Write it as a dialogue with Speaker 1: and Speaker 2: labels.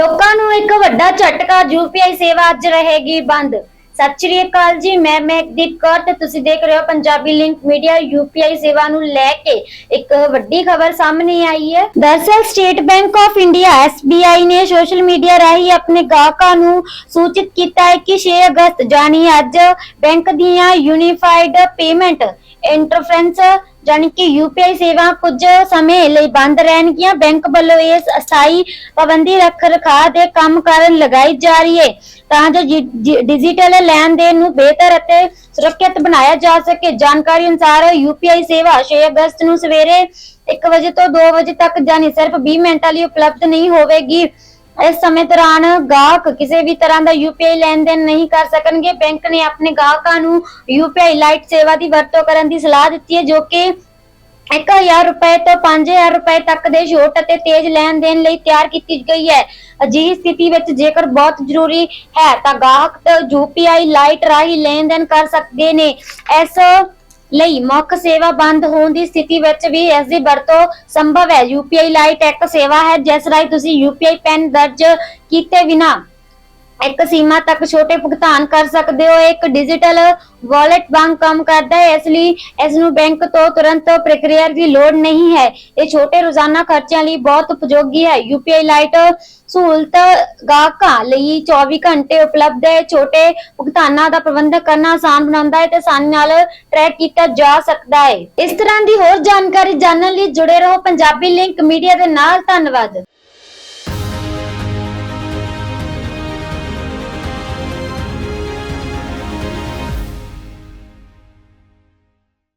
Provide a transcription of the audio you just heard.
Speaker 1: ਲੋਕਾਂ ਨੂੰ ਇੱਕ ਵੱਡਾ ਝਟਕਾ ਯੂਪੀਆਈ ਸੇਵਾ ਅੱਜ ਰਹੇਗੀ ਬੰਦ। ਸਤਿ ਸ਼੍ਰੀ ਅਕਾਲ ਜੀ, ਮੈਂ ਮਹਿਕਦੀਪ ਕੌਰ ਤੇ ਤੁਸੀਂ ਦੇਖ ਰਹੇ ਹੋ ਪੰਜਾਬੀ ਲਿੰਕ ਮੀਡੀਆ ਯੂਪੀਆਈ ਸੇਵਾ ਨੂੰ ਲੈ ਕੇ ਇੱਕ ਵੱਡੀ ਖਬਰ ਸਾਹਮਣੇ ਆਈ ਹੈ। ਦਰਅਸਲ state bank of India SBI ਨੇ ਸੋਸ਼ਲ ਮੀਡੀਆ ਰਾਹੀਂ ਆਪਣੇ ਗਾਹਕਾਂ ਨੂੰ ਸੂਚਿਤ ਕੀਤਾ ਹੈ ਕਿ 6 ਅਗਸਤ ਜਾਨੀ ਅੱਜ, ਬੈਂਕ ਦੀਆਂ ਯੂਨੀਫਾਈਡ ਪੇਮੈਂਟ, ਇੰਟਰਫਰੈਂਸ ਜਾਣੀ ਕਿ ਯੂਪੀਆਈ ਸੇਵਾ ਕੁਝ ਸਮੇਂ ਲਈ ਬੰਦ ਰਹਿਣਗੀਆਂ। ਬੈਂਕ ਵੱਲੋਂ ਇਸ ਅਸਥਾਈ ਪਾਬੰਦੀ ਰੱਖ ਰਖਾਅ ਦੇ ਕੰਮ ਕਰਨ ਲਗਾਈ ਜਾ ਰਹੀ ਹੈ ਤਾਂ ਜੋ ਡਿਜੀਟਲ ਲੈਣ ਦੇਣ ਨੂੰ ਬਿਹਤਰ ਅਤੇ ਸੁਰੱਖਿਅਤ ਬਣਾਇਆ ਜਾ ਸਕੇ। ਜਾਣਕਾਰੀ ਅਨੁਸਾਰ ਯੂਪੀਆਈ ਸੇਵਾ 6 ਅਗਸਤ ਨੂੰ ਸਵੇਰੇ 1 ਵਜੇ ਤੋਂ 2 ਵਜੇ ਤੱਕ ਜਾਨੀ ਸਿਰਫ 20 ਮਿੰਟਾਂ ਲਈ ਉਪਲਬਧ ਨਹੀਂ ਹੋਵੇਗੀ। ਇਸ ਸਮੇਂ ਦੌਰਾਨ ਗਾਹਕ ਕਿਸੇ ਵੀ ਤਰ੍ਹਾਂ ਦਾ ਯੂਪੀਆਈ ਲੈਣ ਦੇਣ ਨਹੀਂ ਕਰ ਸਕਣਗੇ। ਬੈਂਕ ਨੇ ਆਪਣੇ ਗਾਹਕਾਂ ਨੂੰ ਯੂਪੀਆਈ ਲਾਈਟ ਸੇਵਾ ਦੀ ਵਰਤੋਂ ਕਰਨ ਦੀ ਸਲਾਹ ਦਿੱਤੀ ਹੈ, ਜੋ ਕਿ 1000 ਰੁਪਏ ਤੋਂ 5000 ਰੁਪਏ ਤੱਕ ਦੇ ਛੋਟ ਅਤੇ ਤੇਜ਼ ਲੈਣ ਦੇਣ ਲਈ ਤਿਆਰ ਕੀਤੀ ਗਈ ਹੈ। ਅਜਿਹੀ ਸਥਿਤੀ ਵਿੱਚ ਜੇਕਰ ਬਹੁਤ ਜ਼ਰੂਰੀ ਹੈ, ਤਾਂ ਗਾਹਕ ਯੂਪੀਆਈ ਲਾਈਟ ਰਾਹੀਂ ਲੈਣ ਦੇਣ ਕਰ ਸਕਦੇ ਨੇ। ਇਸ ਲਈ ਮੁੱਖ ਸੇਵਾ ਬੰਦ ਹੋਣ ਦੀ ਸਥਿਤੀ ਵਿੱਚ ਵੀ ਇਸ ਦੀ ਵਰਤੋਂ ਸੰਭਵ ਹੈ। ਯੂਪੀਆਈ ਲਾਈਟ ਇੱਕ ਸੇਵਾ ਹੈ, ਜਿਸ ਰਾਹੀਂ ਤੁਸੀਂ ਯੂਪੀਆਈ ਪੈਨ ਦਰਜ ਕੀਤੇ ਬਿਨਾ ਇੱਕ ਸੀਮਾ ਤੱਕ ਛੋਟੇ ਭੁਗਤਾਨ ਕਰ ਸਕਦੇ ਹੋ, ਇੱਕ ਡਿਜੀਟਲ ਵਾਲਟ ਵਾਂਗ ਕੰਮ ਕਰਦਾ ਹੈ, ਇਸ ਲਈ ਇਸ ਨੂੰ ਬੈਂਕ ਤੋਂ ਤੁਰੰਤ ਪ੍ਰਕਿਰਿਆ ਦੀ ਲੋੜ ਨਹੀਂ ਹੈ। ਇਹ ਛੋਟੇ ਰੋਜ਼ਾਨਾ ਖਰਚਿਆਂ ਲਈ ਬਹੁਤ ਉਪਯੋਗੀ ਹੈ। ਯੂਪੀਆਈ ਲਾਈਟ ਸਹੂਲਤ ਗਾਹਕਾਂ ਲਈ 24 ਘੰਟੇ ਉਪਲਬਧ ਹੈ। ਛੋਟੇ ਭੁਗਤਾਨਾਂ ਦਾ ਪ੍ਰਬੰਧ ਕਰਨਾ ਆਸਾਨ ਬਣਾਉਂਦਾ ਹੈ ਤੇ ਆਸਾਨੀ ਨਾਲ ਟਰੈਕ ਕੀਤਾ ਜਾ ਸਕਦਾ ਹੈ। ਇਸ ਤਰ੍ਹਾਂ ਦੀ ਹੋਰ ਜਾਣਕਾਰੀ ਜਾਣਨ ਲਈ ਜੁੜੇ ਰਹੋ ਪੰਜਾਬੀ ਲਿੰਕ ਮੀਡੀਆ ਦੇ ਨਾਲ। ਧੰਨਵਾਦ।